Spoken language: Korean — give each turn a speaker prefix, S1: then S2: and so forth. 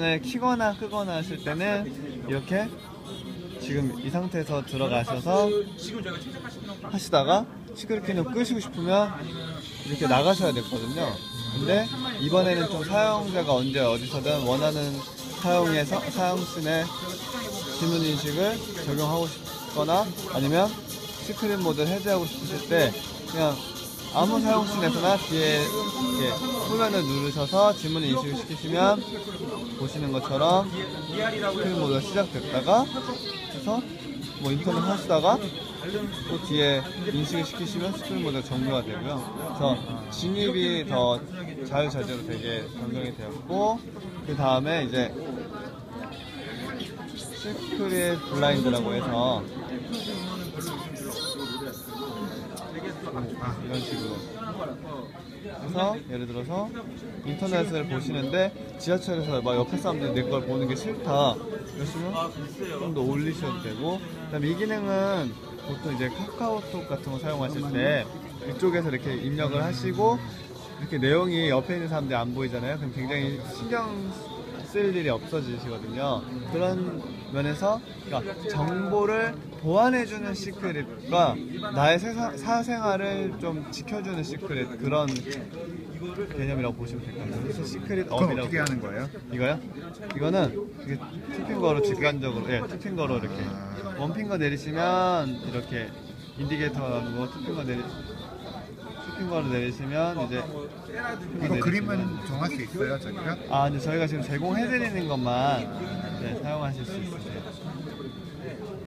S1: 을 키거나 끄거나 하실 때는 이렇게 지금 이 상태에서 들어가셔서 하시다가 시크릿키는 끄시고 싶으면 이렇게 나가셔야 됐거든요. 근데 이번에는 좀 사용자가 언제 어디서든 원하는 사용에서 사용신의 지문 인식을 적용하고 싶거나 아니면 시크릿 모드를 해제하고 싶으실 때 그냥 아무 사용신에서나 뒤에 이렇게 화면을 누르셔서 지문 인식을 시키시면 보시는 것처럼 시크릿 모드가 시작됐다가 그래서 뭐 인터넷 하시다가 또 뒤에 인식을 시키시면 스크린 모드가 종료가 되고요. 그래서 진입이 더 자유자재로 되게 변경이 되었고 그 다음에 이제 시크릿 블라인드라고 해서 이런 식으로. 그래서 예를 들어서 인터넷을 보시는데 지하철에서 막 옆에 사람들이 내 걸 보는 게 싫다. 이러시면 좀 더 올리셔도 되고. 그다음에 이 기능은 보통 이제 카카오톡 같은 거 사용하실 때 이쪽에서 이렇게 입력을 하시고 이렇게 내용이 옆에 있는 사람들이 안 보이잖아요. 그럼 굉장히 신경 쓸 일이 없어지시거든요 그런 면에서 그러니까 정보를 보완해주는 시크릿과 나의 세상- 사생활을 좀 지켜주는 시크릿 그런 개념이라고 보시면 될 것 같아요 그래서 시크릿 업이라고
S2: 어떻게 하는 거예요?
S1: 이거요? 이거는 이게 투핑거로 직관적으로 예, 투핑거로 이렇게
S2: 아.
S1: 원핑거 내리시면 이렇게 인디게이터하고 투핑거 내리 투핑거로 내리시면 이제
S2: 이거 그림은 정할 수 있어요, 저희가?
S1: 아 근데 저희가 지금 제공해드리는 것만 네, 사용하실 수 있으세요.